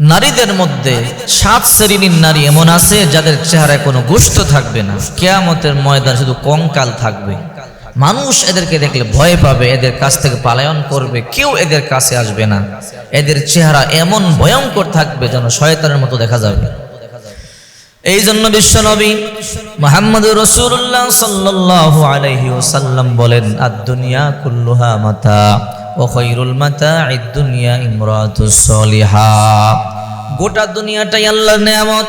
নারীদের মধ্যে সাত শ্রেণির নারী এমন আছে যাদের চেহারায় কোনো গোষ্ঠ থাকবে না। কেয়ামতের ময়দান শুধু কঙ্কাল থাকবে। মানুষ এদেরকে দেখলে ভয় পাবে, এদের কাছ থেকে পালায়ন করবে, কেউ এদের কাছে আসবে না। এদের চেহারা এমন ভয়ঙ্কর থাকবে যেন শয়তানের মতো দেখা যাবে। এই জন্য বিশ্বনবী মোহাম্মদ রসুল্লাহ সাল্লাহ আলহি ওসাল্লাম বলেন আর দুনিয়া কুল্লুহা মাতা। ও খৈরুল মাতা দুনিয়া ইমরাতুস সলিহা। গোটা দুনিয়াটাই আল্লাহর নেয়ামত।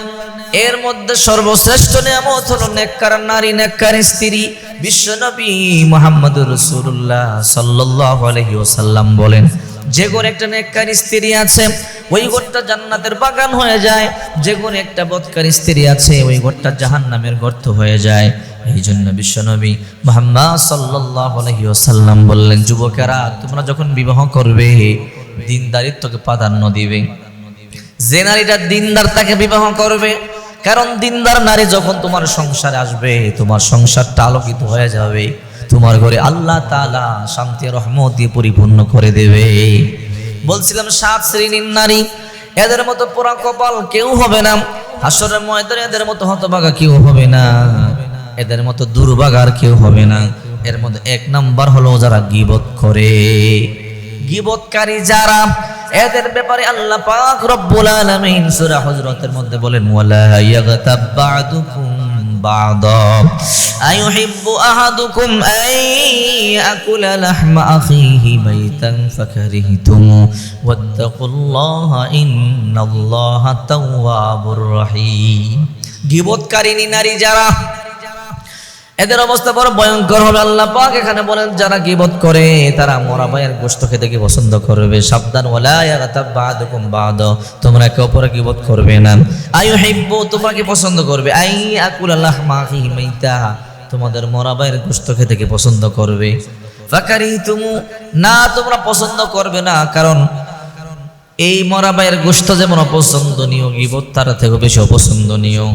এর মধ্যে সর্বশ্রেষ্ঠ নিয়ামত হলো নেককার নারী, নেককার স্ত্রী। বিশ্বনবী মোহাম্মদ রসুল্লাহ সাল্লাহ আলহি ওসাল্লাম বলেন যে ঘরে একটা নেককার স্ত্রী আছে, ওই ঘরটা জান্নাতের বাগান হয়ে যায়। যে ঘরে একটা বদকার স্ত্রী আছে, ওই ঘরটা জাহান নামের গর্ত হয়ে যায়। এই জন্য বিশ্বনবী মোহাম্মদ সাল্লাহ আলহি ওসাল্লাম বললেন, যুবকেরা, তোমরা যখন বিবাহ করবে, দিনদারিত্বকে প্রাধান্য দিবে। যে নারীটা দিনদার তাকে বিবাহ করবে, কারণ দিনদার নারী যখন তোমার সংসারে আসবে, তোমার সংসারটা আলোকিত হয়ে যাবে। তোমার ঘরে আল্লাহ তালা শান্তি, রহমত দিয়ে পরিপূর্ণ করে দেবে। বলছিলাম, সাত শ্রেণির নারী, এদের মতো পোড়া কপাল কেউ হবে না। হাসরের ময়দানে এদের মতো হতবাগা কেউ হবে না। এদের মতো দুর্বাগার কেউ হবে না। এর মধ্যে এক নাম্বার হলো যারা গিবত করে। গিবতকারী যারা, এদের ব্যাপারে আল্লাহ পাক রব্বুল আলামিন সূরা হযরতের মধ্যে বলেন, ওয়ালা ইয়াগতাব বা'দুকুম বা'দা আইয়ুহিব্বু আহাদুকুম আন ইয়াকুলা লাহমা আখিহি মাইতান ফাকারিহতুম। ওয়াত্তাকুল্লাহা ইন্নাল্লাহা তাওয়াবুর রহিম। গিবতকারিনী নারী যারা এদের অবস্থা বড় ভয়ঙ্কর হবে। আল্লাহ পাক এখানে বলেন, যারা গিবত করে, তারা মরা ভাইয়ের গোষ্ঠ খেতে কি পছন্দ করবে। সাবধান বাদ। তোমরা একে অপরে গিবত করবে না। আয়ু হিব্বু তোমরা কি পছন্দ করবে। আই আকুল আল্লাহ মাহি মাইতা। তোমাদের মরা ভাইয়ের গোষ্ঠ খেতে কি পছন্দ করবে। না, তোমরা পছন্দ করবে না, কারণ এই মরা ভাইয়ের গোষ্ঠ যেমন অপছন্দনীয়, গিবত তার থেকে বেশি অপছন্দনীয়।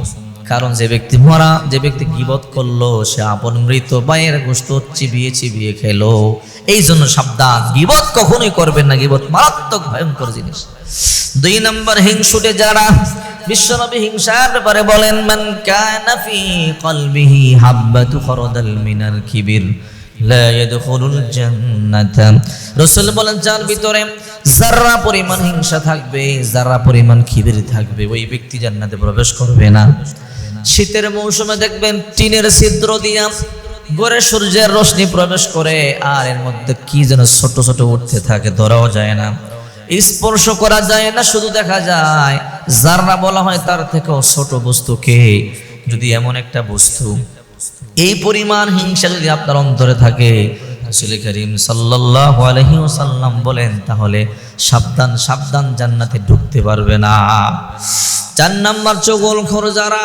কারণ যে ব্যক্তি মরা, যে ব্যক্তি গিবত করল, সে আপন মৃত ভাইয়ের গোষ্ঠ চিবিয়ে চিবিয়ে খেলো। এই জন্য সাবধান। গিবত কখনোই করবেন না। গিবত মারাত্মক ভয়ঙ্কর জিনিস। দুই নম্বর হিংসুটে যারা বিশ্বনবী হিংসার ব্যাপারে বলেন, মান কানা ফি কলবিহি হাব্বাতু খরদাল মিনাল কিবির, লা ইয়াদখুলুল জান্নাতা। রাসূল বলেন, যার ভিতরে যারা পরিমাণ হিংসা থাকবে, যারা পরিমাণ খিবির থাকবে, ওই ব্যক্তি জান্নাতে প্রবেশ করবে না। শীতের মৌসুমে দেখবেন টিনের ছিদ্র দিয়া গড়ে সূর্যের রশ্মি প্রবেশ করে, আর এর মধ্যে কি যেন ছোট ছোট উঠতে থাকে, ধরাও যায় না। স্পর্শ করা যায় না, শুধু দেখা যায়। যারা বলা হয় তার থেকেও ছোট বস্তুকে যদি এমন একটা বস্তু, এই পরিমাণ হিংসা যদি আপনার অন্তরে থাকে করিম সাল্লাল্লাহু আলাইহি ওয়াসাল্লাম বলেন, তাহলে সাবধান সাবধান জান্নাতে ঢুকতে পারবে না। চার নাম্বার চগল খর যারা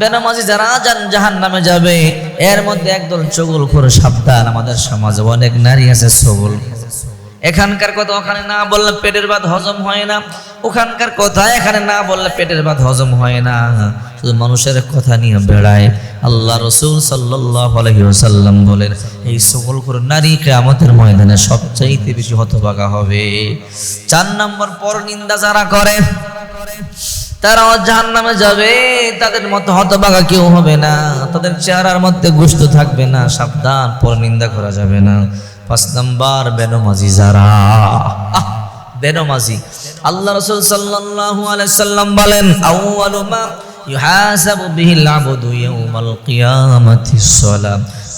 বেনামাজি যারা যান জাহান নামে যাবে, এর মধ্যে একদল চগল খোর সাবধান। আমাদের সমাজে অনেক নারী আছে চগল। এখানকার কথা ওখানে না বললে পেটের ভাত হজম হয় না। ওখানকার কথা এখানে না বললে পেটের ভাত হজম হয় না। শুধু মানুষের কথা নিয়ে বেড়ায়। আল্লাহ রসুল সাল্লাম বলেন, এই সকল করে নারী কেয়ামতের ময়দানে সবচাইতে বেশি হতভাগা হবে। চার নম্বর পর নিন্দা যারা করে তারাও জাহান নামে যাবে, তাদের মতো হতবাগা কেউ হবে না। তাদের চেহারার মধ্যে গুস্ত থাকবে না, সাবধান, পর নিন্দা করা যাবে না। পাঁচ নাম্বার, বেনমাজি যারা। বেনমাজি। আল্লাহ রসুল সাল্লাল্লাহু আলাইহি সাল্লাম বলেন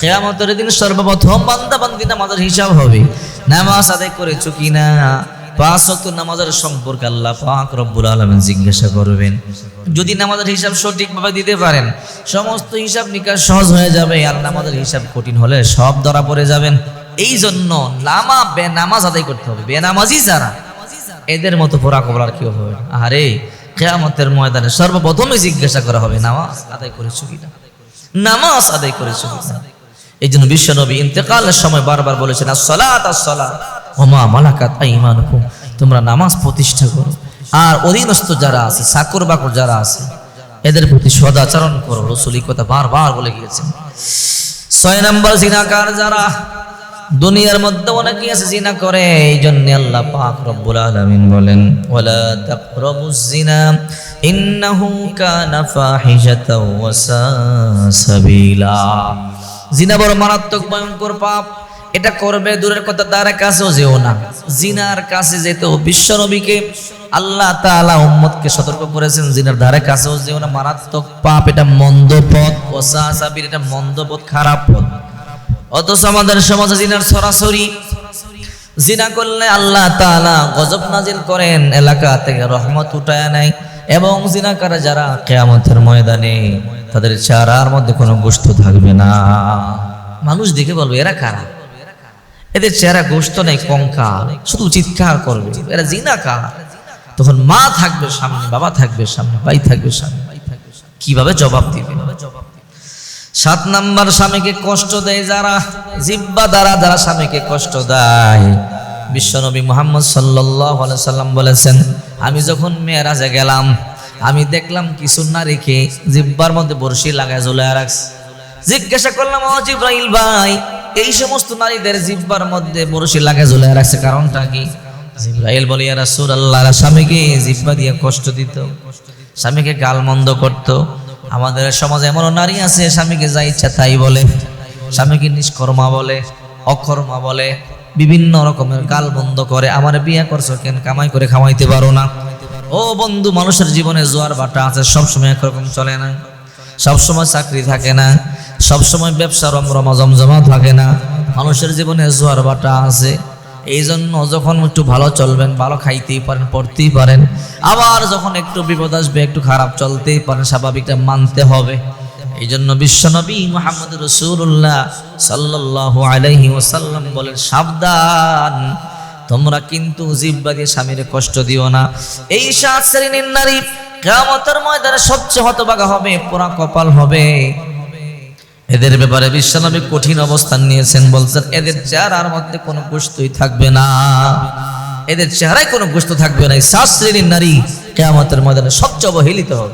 কিয়ামতের দিন সর্বপ্রথম বান্দা বান্দি নামাজের হিসাব হবে। নামাজ আদায় করেছ কিনা পাঁচ ওয়াক্ত নামাজের সম্পর্কে আল্লাহ পাক রব্বুল আলামিন জিজ্ঞাসা করবেন। যদি নামাজের হিসাব সঠিকভাবে দিতে পারেন, সমস্ত হিসাব নিকাশ সহজ হয়ে যাবে, আর নামাজের হিসাব কঠিন হলে সব ধরা পড়ে যাবেন। এই জন্য নামা বেনামাজ আদায় করতে হবে, বেনামাজি যারা, এদের মতো পোড়া কবলার কেউ হবে আরে কেয়ামতের ময়দানে সর্বপ্রথমে জিজ্ঞাসা করা হবে, নামাজ আদায় করেছ কিনা? নামাজ আদায় করেছ কিনা? এই জন্য বিশ্ব নবী ইন্তেকালের সময় বারবার বলেছেন, আসসালাত আসসালাত। ওমা মালাকাত আইমানুকুম, তোমরা নামাজ প্রতিষ্ঠা করো। আর অধীনস্থ যারা আছে চাকর বাকর যারা আছে, এদের প্রতি সদাচরণ করো। রসুল কথা বারবার বলে গিয়েছেন। ছয় নম্বর জিনাকার যারা, দুনিয়ার মধ্যে অনেকে আছে, জিনা করে এই জন্য আল্লাহ পাক রব্বুল আলামিন বলেন, ওয়ালা তাকরাবুজ জিনা, ইন্নাহু কানা ফাহিশাতাও ওয়া সাবিলা। জিনা বড় মারাত্মক, ভয়ঙ্কর পাপ। এটা করবে, দূরের কথা তার কাছেও যেও না। জিনার কাছে যেতেও বিশ্ব নবীকে আল্লাহ তাআলা উম্মতকে সতর্ক করেছেন, জিনার ধারে কাছেও যেও না। মারাত্মক পাপ, এটা মন্দ পথ। ওসা সাবির, এটা মন্দ পথ, খারাপ পথ। অথচ আমাদের সমাজে জিনার সরাসরি জিনা করলে আল্লাহ তাআলা গজব নাজিল করেন, এলাকা থেকে রহমত উঠায় নেয়। এবং জিনাকারা যারা কেয়ামতের ময়দানে, তাদের চেহারার মধ্যে কোনো গোস্ত থাকবে না। মানুষ দেখে বলবে, এরা কারা? এদের চেহারা গোস্ত নেই, কঙ্কাল, শুধু চিৎকার করবে। এরা জিনাকার। তখন মা থাকবে সামনে, বাবা থাকবে সামনে, ভাই থাকবে সামনে। কীভাবে জবাব দিবে? সাত নাম্বার স্বামীকে কষ্ট দেয় যারা, জিব্বা দ্বারা যারা স্বামীকে কষ্ট দেয়। বিশ্বনবী মোহাম্মদ সাল্লাম বলেছেন, আমি যখন মেয়েরাজে গেলাম, আমি দেখলাম কিছু নারীকে জিব্বার মধ্যে বড়শি লাগায় ঝুলে রাখছে। জিজ্ঞাসা করলাম, ও জিব্রাইল ভাই এই সমস্ত নারীদের জিব্বার মধ্যে বড়শি লাগায় ঝুলে রাখছে, কারণটা কি? জিব্রাইল বলে, ইয়া রাসূলুল্লাহ স্বামীকে জিব্বা দিয়ে কষ্ট দিত, স্বামীকে গাল মন্দ করতো। আমাদের সমাজে এমনও নারী আছে, স্বামীকে যা ইচ্ছা তাই বলে, স্বামীকে নিষ্কর্মা বলে, অকর্মা বলে, বিভিন্ন রকমের গাল বন্ধ করে, আমার বিয়ে করছ কেন? কামাই করে খামাইতে পারো না। ও বন্ধু, মানুষের জীবনে জোয়ার বাটা আছে, সবসময় একরকম চলে না। সবসময় চাকরি থাকে না। সবসময় ব্যবসা রমরমা জমজমা থাকে না। মানুষের জীবনে জোয়ার বাটা আছে। এই জন্য যখন একটু ভালো চলবেন, ভালো খাইতেই পারেন, পড়তেই পারেন, আবার যখন একটু বিপদ আসবে, একটু খারাপ চলতেই পারেন, স্বাভাবিকটা মানতে হবে। এই জন্য বিশ্বনবী মোহাম্মদ রসুল্লাহ সাল্লাহ আলাইহি ওসাল্লাম বলেন, সাবধান, তোমরা কিন্তু জিব্বা দিয়ে স্বামীর কষ্ট দিও না। এই সাত শ্রেণির নারী কেমতের ময়দানে সবচেয়ে হতবাগা হবে, পোড়া কপাল হবে। এদের ব্যাপারে বিশ্বনবী কঠিন অবস্থান নিয়েছেন, বলছেন, এদের চেহারার মধ্যে কোনো গোস্তই থাকবে না। এদের চেহারায় কোনো গোস্ত থাকবে না। সাত শ্রেণির নারী কেয়ামতের ময়দানে সবচেয়ে অবহেলিত হবে।